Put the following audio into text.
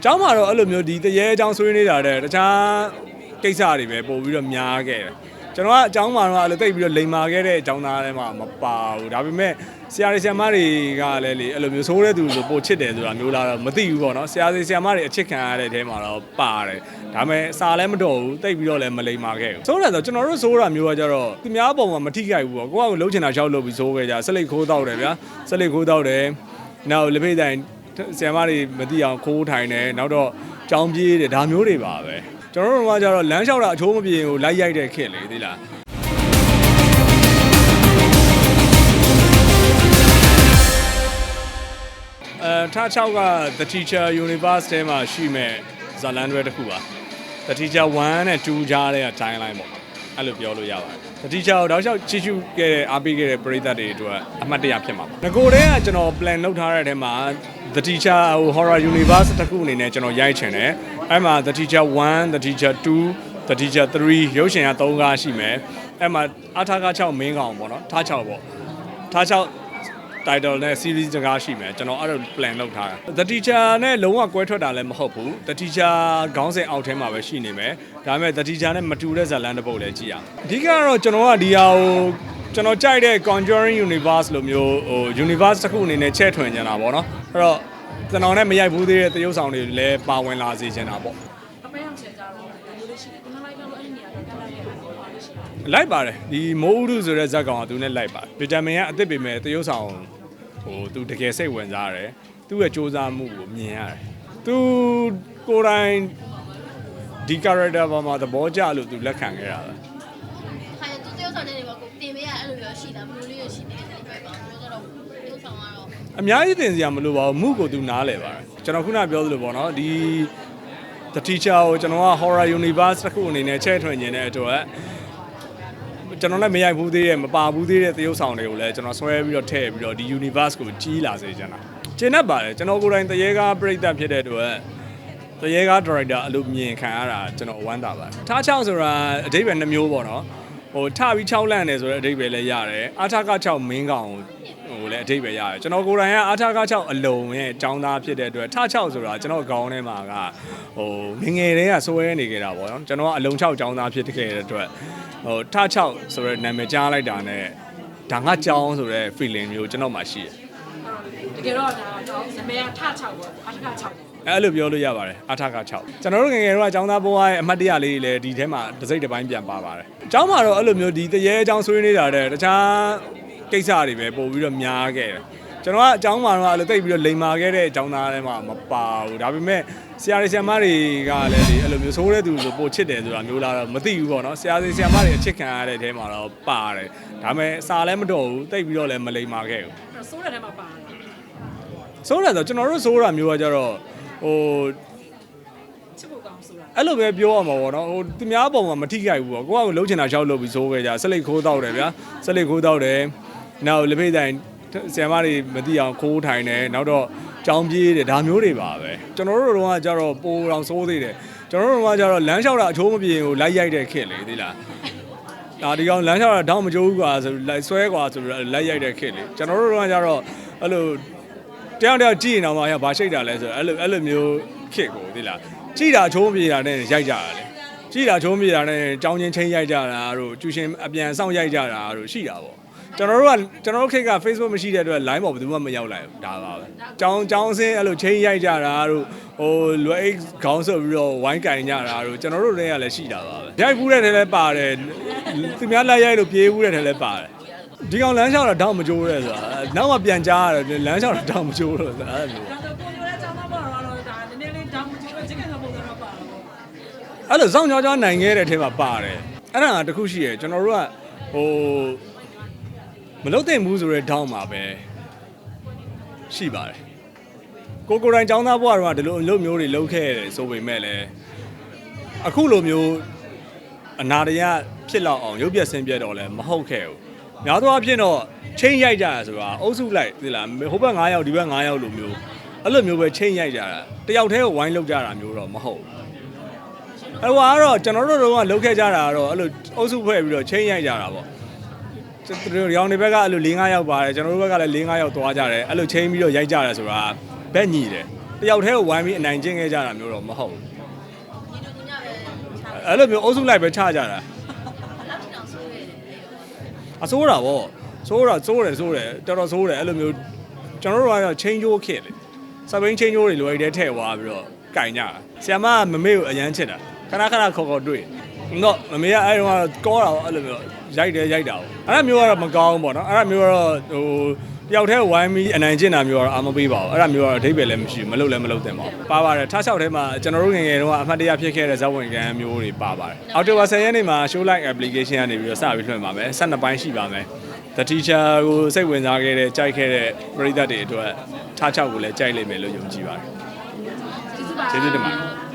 အเจ้าမှာတော့အဲ့လိုမျိုးဒီတရေအเจ้าဆွေးနေတာတဲ့တခြားကိစ္စတွေပဲပို့ပြီးတော့များခဲ့တယ်ကျွန်တော်ကအเจ้าမှာတော့အဲ့လိုတိတ်ပြီးတော့လိန်မာခဲ့တဲ့အเจ้าသားထဲမှာမပါဘူးဒါပေမဲ့ဆရာတွေဆရာမတွေကလည်းလေအဲ့လိုမျိုးဆိုးတဲ့သူဆိုပို့ချစ်တယ်ဆိုတာမျိုးလာတော့မသိဘူးပေါ့နော်ဆရာတွေဆရာမတွေအချစ်ခံရတဲ့ထဲမှာတော့ပါတယ်ဒါပေမဲ့စာလည်းမတော်ဘူးတိတ်ပြီးတော့လည်းမလိန်မာခဲ့ဘူးဆိုးတယ်ဆိုကျွန်တော်တို့ဆိုးတာမျိုးကကြတော့သူများအပေါ်မှာမထိခိုက်ဘူးပေါ့ကိုကလှုပ်ချင်တာရှောက်လုပ်ပြီးဆိုးခဲ့ကြဆက်လိတ်ခိုးတော့တယ်ဗျာဆက်လိတ်ခိုးတော့တယ်နောက်လက်ဖိတ်တိုင်း ဆရာမတွေမသိအောင်ခိုးထိုင်တယ်နောက်တော့ကြောင်းပြေးတယ်ဒါမျိုးတွေပါပဲကျွန်တော်တို့ကကြတော့လမ်းလျှောက်တာအချိုးမပြေကိုလိုက်ရိုက်တဲ့ခက်လေသိလားအဲထား6က The Teacher Universe ထဲမှာရှိမဲ့ဇာလန်တွေတစ်ခုပါ The Teacher 1နဲ့2ကြားတဲ့ timeline ပေါ့အဲ့လိုပြောလို့ရပါတယ် The Teacher ကိုတောက်လျှောက်ချီချူခဲ့တဲ့အားပေးခဲ့တဲ့ပရိသတ်တွေအတွက်အမှတ်တရဖြစ်မှာပါငကိုတည်းကကျွန်တော် plan လုပ်ထားတဲ့အထဲမှာ The Teacher ဟို Horror Universe တစ်ခုအနေနဲ့ကျွန်တော်ရိုက်ချင်တယ်အဲ့မှာ The Teacher 1 The Teacher 2 The Teacher 3ရုပ်ရှင်က3ကားရှိမယ်အဲ့မှာအထာက6မင်းကောင်ပေါ့နော်ထား6ပေါ့ထား6 title နဲ့ series တကားရှိမယ်ကျွန်တော်အဲ့လို plan လုပ်ထားတာ The Teacher နဲ့လုံးဝကွဲထွက်တာလည်းမဟုတ်ဘူး The Teacher ခေါင်းစဉ်အောက်ထဲမှာပဲရှိနေမယ်ဒါပေမဲ့ The Teacher နဲ့မတူတဲ့ဇာတ်လမ်းတစ်ပုဒ်လည်းကြည့်ရအောင်အဓိကတော့ကျွန်တော်ကဒီဟာကိုကျွန်တော်ကြိုက်တဲ့ Conjuring Universe လိုမျိုးဟို Universe တစ်ခုအနေနဲ့ချဲ့ထွင်နေတာပေါ့နော်အဲ့တော့ကျွန်တော်နဲ့မရိုက်ဘူးသေးတဲ့သရုပ်ဆောင်တွေလည်းပါဝင်လာစေချင်တာပေါ့ အမေအောင်ချက်ကြတော့ဒီလိုလေးရှိတယ်ဒီမှာလိုက်တော့အဲ့ဒီနေရာကကလိုက်ရတာပေါ့ပါ လို့ရှိတယ်လိုက်ပါတယ်ဒီမိုးဥဒုဆိုတဲ့ဇက်ကောင်ကသူနဲ့လိုက်ပါတယ်ဗီတာမင်ကအသစ်ပေမဲ့သရုပ်ဆောင်ဟိုသူတကယ်စိတ်ဝင်စားတယ်သူ့ရဲ့စူးစမ်းမှုကိုမြင်ရတယ်သူကိုယ်တိုင်ဒီ character ပေါ်မှာသဘောကျလို့သူလက်ခံခဲ့ရတာခိုင်သူတယောက်ဆောင်တဲ့နေမှာကိုတင်ပေးရအဲ့လိုမျိုးရှိတာဘယ်လိုလေးရရှိတယ်ဒီဘက်ပါပြောကြတော့တယောက်ဆောင်ကတော့အများကြီးတင်စရာမလိုပါဘူးမှုကိုသူနားလဲပါတယ်ကျွန်တော်ခုနပြောသလိုပေါ့နော်ဒီ The Teacher ကိုကျွန်တော်က horror universe တစ်ခုအနေနဲ့ချဲ့ထွင်ခြင်းတဲ့အတွက် ကျွန်တော်လည်းမရိုက်ဘူးသေးတဲ့မပါဘူးသေးတဲ့သရုပ်ဆောင်တွေကိုလည်းကျွန်တော်ဆွဲပြီးတော့ထည့်ပြီးတော့ဒီ universe ကိုကြီးလာစေချင်တာကျင်းတတ်ပါတယ်ကျွန်တော်ကိုယ်တိုင်တရေကားပြိတ္တဖြစ်တဲ့အတွက်တရေကား director အလုပ်မြင်ခံရတာကျွန်တော်ဝမ်းသာပါတယ်ထားချောင်းဆိုတာအဓိပ္ပာယ်နှမျိုးပေါ့နော် ဟိုထပြီး6လန့်တယ်ဆိုတဲ့အဓိပ္ပာယ်လည်းရတယ်အာထက6မင်းကောင်ဟိုလည်းအဓိပ္ပာယ်ရတယ်ကျွန်တော်ကိုယ်တိုင်ကအာထက6အလုံးရဲ့ចောင်းသားဖြစ်တဲ့အတွက်ထ6ဆိုတာကျွန်တော်ခေါင်းထဲမှာကဟိုငယ်ငယ်တည်းကစွဲနေကြတာပေါ့နော်ကျွန်တော်ကအလုံး6ចောင်းသားဖြစ်ခဲ့တဲ့အတွက်ဟိုထ6ဆိုတဲ့နာမည်ကြားလိုက်တာနဲ့ဒါငါចောင်းဆိုတဲ့ feeling မျိုးကျွန်တော်မှရှိတယ် တကယ်တော့ဒါတော့ဇမေကထ6ပေါ့အထက6ပေါ့ အဲ့လိုပြောလို့ရပါတယ်အထက6ကျွန်တော်တို့ငယ်ငယ်တော့အကြောင်းသားဘွားရဲ့အမှတ်တရလေးတွေလည်းဒီထဲမှာတစ်စိတ်တစ်ပိုင်းပြန်ပါပါတယ်အကြောင်းမှာတော့အဲ့လိုမျိုးဒီတရေအကြောင်းဆွေးနေတာတဲ့တခြားကိစ္စတွေပဲပို့ပြီးတော့များခဲ့တယ်ကျွန်တော်ကအကြောင်းမှာတော့အဲ့လိုတိတ်ပြီးတော့လိန်မာခဲ့တဲ့အကြောင်းသားထဲမှာမပါဘူးဒါပေမဲ့ဆရာတွေဆရာမတွေကလည်းလေအဲ့လိုမျိုးဆိုးတဲ့သူဆိုပို့ချစ်တယ်ဆိုတာမျိုးလာတော့မသိဘူးပေါ့နော်ဆရာတွေဆရာမတွေအချစ်ခံရတဲ့ထဲမှာတော့ပါတယ်ဒါပေမဲ့စာလည်းမတော်ဘူးတိတ်ပြီးတော့လည်းမလိန်မာခဲ့ဘူးအဲ့ဆိုးတဲ့ထဲမှာပါတယ်ဆိုးတယ်ဆိုကျွန်တော်တို့ဆိုးတာမျိုးကကြတော့ ဟိုချစ်ဖို့ကောင်းဆိုတာအဲ့လိုပဲပြောရမှာပေါ့နော်ဟိုသူများပုံမှာမထိခိုက်ဘူးပေါ့ကိုကလှုပ်ချင်တာရှောက်လုပ်ပြီးစိုးခဲ့ကြဆက်လိတ်ခိုးတော့တယ်ဗျာဆက်လိတ်ခိုးတော့တယ်နောက်လက်ဖိတ်တိုင်းဆရာမတွေမသိအောင်ခိုးထိုင်တယ်နောက်တော့ကြောင်းပြေးတယ်ဒါမျိုးတွေပါပဲကျွန်တော်တို့တော့ကကြတော့ပိုအောင်စိုးသေးတယ်ကျွန်တော်တို့ကကြတော့လမ်းလျှောက်တာအချိုးမပြေကိုလိုက်ရိုက်တဲ့ခက်လေသိလားဒါဒီကောင်လမ်းလျှောက်တာတောင်းမကြိုးဘူးကွာဆိုပြီးလိုက်ဆွဲကွာဆိုပြီးတော့လိုက်ရိုက်တဲ့ခက်လေကျွန်တော်တို့တော့ကကြတော့အဲ့လို တယောက်တယောက်ကြည့်ရင်တော့မှရဘာရှိတ်တာလဲဆိုတော့အဲ့လိုအဲ့လိုမျိုးခစ်ကိုသိလားကြည့်တာချိုးပြေတာနဲ့ရိုက်ကြတာလေကြည့်တာချိုးပြေတာနဲ့ကြောင်းချင်းချင်းရိုက်ကြတာတို့ကျူရှင်အပြန်ဆောင်ရိုက်ကြတာတို့ရှိတာပေါ့ကျွန်တော်တို့ကကျွန်တော်တို့ခေတ်က Facebook မရှိတဲ့အတွက် line ပေါ်ဘယ်သူမှမရောက်လိုက်ဘူးဒါပါပဲကြောင်းကြောင်းစင်းအဲ့လိုချင်းရိုက်ကြတာတို့ဟိုလွယ်အိတ်ခေါင်းဆုပ်ပြီးတော့ဝိုင်းကင်ကြတာတို့ကျွန်တော်တို့တွေကလည်းရှိတာပါပဲရိုက်ဘူးတဲ့ထဲလည်းပါတယ်သူများလက်ရိုက်လို့ပြေးဘူးတဲ့ထဲလည်းပါတယ် ဒီကောင်လမ်းလျှောက်တာတောင်းမကြိုးရဲဆိုတာနောက်မှပြန်ကြားရတယ်လမ်းလျှောက်တာတောင်းမကြိုးလို့ဆိုတာအဲ့လိုဒါတော့ကိုလိုတဲ့အကြောင်းသားပေါ့တော့ဒါနည်းနည်းလေးတောင်းချင်ချင်တဲ့ပုံစံတော့ပါတော့အဲ့လိုစောင့်ကြောင်းကြောင်းနိုင်ခဲ့တဲ့ထဲမှာပါတယ်အဲ့ဒါကတခုရှိရယ်ကျွန်တော်တို့ကဟိုမလုတ်တဲ့မှုဆိုတဲ့ဒေါင်းမှာပဲရှိပါတယ်ကိုကိုယ်တိုင်ចောင်းသားဘွားတော့ကဒီလိုအလုပ်မျိုးတွေလုပ်ခဲ့ရတယ်ဆိုပေမဲ့လည်းအခုလိုမျိုးအနာတရဖြစ်လောက်အောင်ရုပ်ပြက်ဆင်းပြက်တော့လည်းမဟုတ်ခဲ့ဘူး များသောအားဖြင့်တော့ချင်းရိုက်ကြရဆိုတာအုပ်စုလိုက်သိလားဟိုဘက်9ယောက်ဒီဘက်9ယောက်လိုမျိုးအဲ့လိုမျိုးပဲချင်းရိုက်ကြတာတယောက်တည်းကိုဝိုင်းလုပ်ကြတာမျိုးတော့မဟုတ်ဘူးအဲ့ဟိုကတော့ကျွန်တော်တို့တော့ကလုတ်ခဲ့ကြတာကတော့အဲ့လိုအုပ်စုဖွဲ့ပြီးတော့ချင်းရိုက်ကြတာပေါ့ကျွန်တော်တို့ရောင်တွေဘက်ကအဲ့လို၄-၅ယောက်ပါတယ်ကျွန်တော်တို့ဘက်ကလည်း၄-၅ယောက်သွားကြတယ်အဲ့လိုချင်းပြီးတော့ရိုက်ကြတယ်ဆိုတာဘက်ညီတယ်တယောက်တည်းကိုဝိုင်းပြီးအနိုင်ကျင့်ခဲ့ကြတာမျိုးတော့မဟုတ်ဘူးဒီလိုညပဲချာအဲ့လိုမျိုးအုပ်စုလိုက်ပဲချကြတာ လောက်ချင်အောင်ဆိုးရတယ်လေ အစိုးတာဗောစိုးတာစိုးတယ်စိုးတယ်တော်တော်စိုးတယ်အဲ့လိုမျိုးကျွန်တော်တို့ကတော့ချင်းချိုးခစ်လေစပိန်ချင်းချိုးတွေလိုရတဲ့ထည့်သွားပြီးတော့ကင်ကြတာဆီယမကမမေကိုအရန်ချစ်တာခဏခဏခေါ်ခေါ်တွေ့တော့မမေကအဲ့တော့ကောတာပေါ့အဲ့လိုမျိုးရိုက်တယ်ရိုက်တာပေါ့အဲ့ဒါမျိုးကတော့မကောင်းဘူးပေါ့နော်အဲ့ဒါမျိုးကတော့ဟို တယောက်တည်းဝိုင်းပြီးအနိုင်ကျင့်တာမျိုးကတော့အာမပေးပါဘူးအဲ့ဒါမျိုးကတော့အဓိပ္ပာယ်လည်းမရှိဘူးမလုပ်လည်းမလုပ်သင့်ပါဘူးပါပါတယ်ထားလျှောက်ထဲမှာကျွန်တော်တို့ငယ်ငယ်တုန်းကအမှတ်တရဖြစ်ခဲ့တဲ့ဇာတ်ဝင်ကံမျိုးတွေပါပါတယ်အော်တိုဘာ10ရက်နေ့မှာ show like application ကနေပြီးတော့စပြီးလွှင့်ပါမယ်12ပိုင်းရှိပါမယ် The teacher ကိုစိတ်ဝင်စားခဲ့တဲ့ကြိုက်ခဲ့တဲ့ပရိသတ်တွေအတွက်ထားချောက်ကိုလည်းကြိုက်လိမ့်မယ်လို့ယုံကြည်ပါတယ်ကျေးဇူးပါကျေးဇူးတင်ပါတယ်